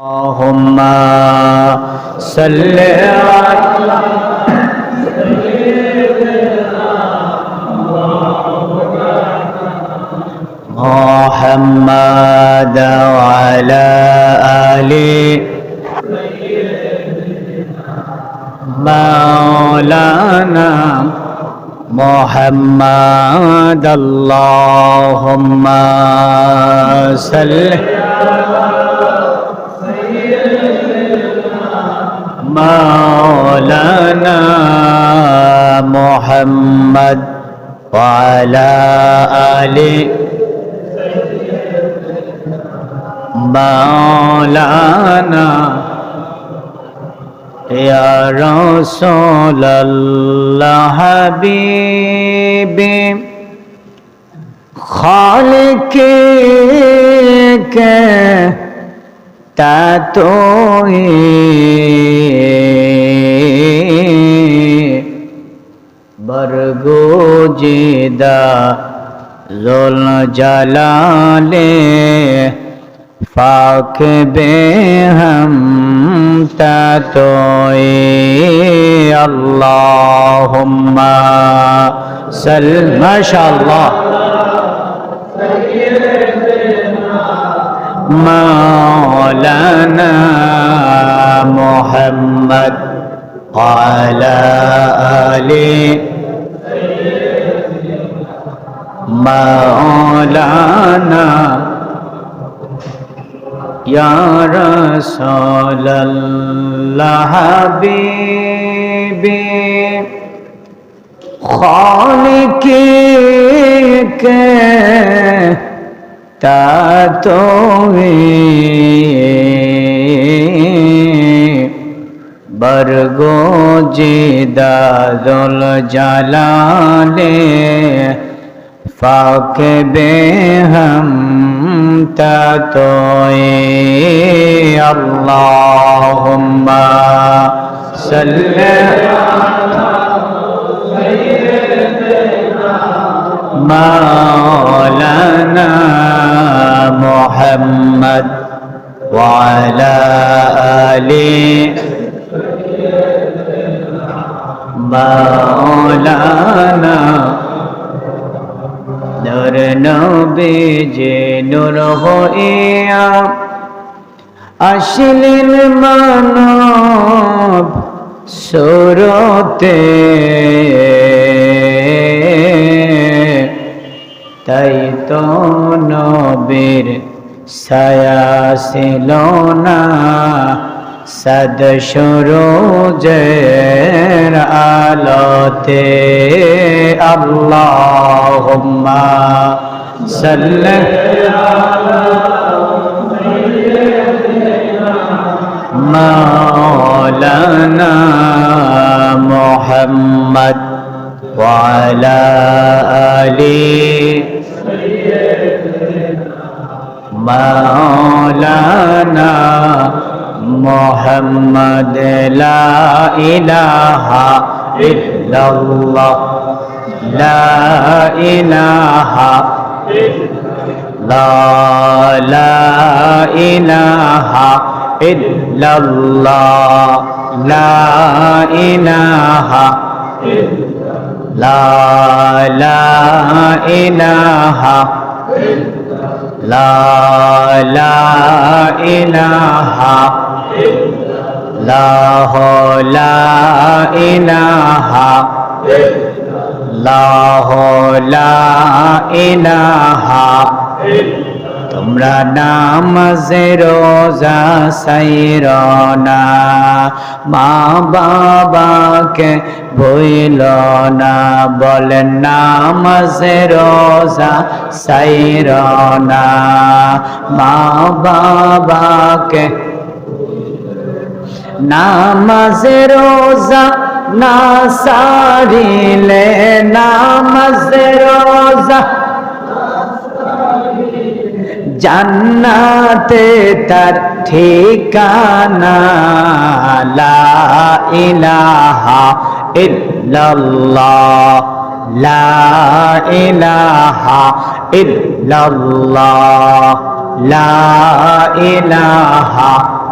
اللهم صل على محمد وعلى آله مولانا محمد اللهم صل مولانا محمد وعلى آله مولانا رسول الله حبيبي خالقك تاتوي برگو جیدا ذل جلالے فاق بے ہم أنت اللهم سل ما شاء الله. مولانا محمد وعلى آله مولانا يا رسول الله حبيبي خالقك تاتوي برگو جیدا دل جلانے فاق بے ہم أنت تحيي اللهم صل على مولانا محمد وعلى آله مولانا নূর নবী যে নূর হইয়া আসিলেন মানব সুরতে। তাই তো নবীর ছায়া ছিল না। سد شروع جير آلاتي اللهم سلم على مولانا محمد وعلى آله مولانا محمد محمد لا إله إلا الله لا إله لا لا إله إلا الله لا إله لا لا إله لا لا إله ইল্লাল্লাহ লা ইলাহা ইল্লাল্লাহ। লা ইলাহা তোমরা নামাজে রোজা সাইরনা মা বাবাকে বইল না। নাম নামাজে রোজা সাইরনা মা বাবাকে নামাজে রোজা না সারিলে নামাজে রোজা জান্নাতে তার ঠিকানা লা ইলাহা ইল্লাল্লাহ, লা ইলাহা ইল্লাল্লাহ, লা ইলাহা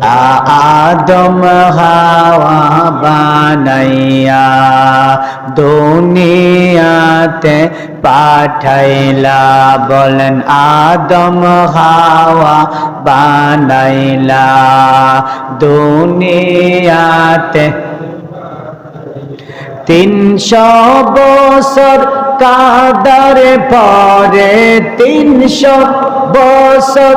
আদম হাওয়া বানাইয়া দুনিয়াতে পাঠাইলা। বলেন, আদম হাওয়া বানাইলা দুনিয়াতে। তিনশো বছর কাদারে পরে তিনশো বছর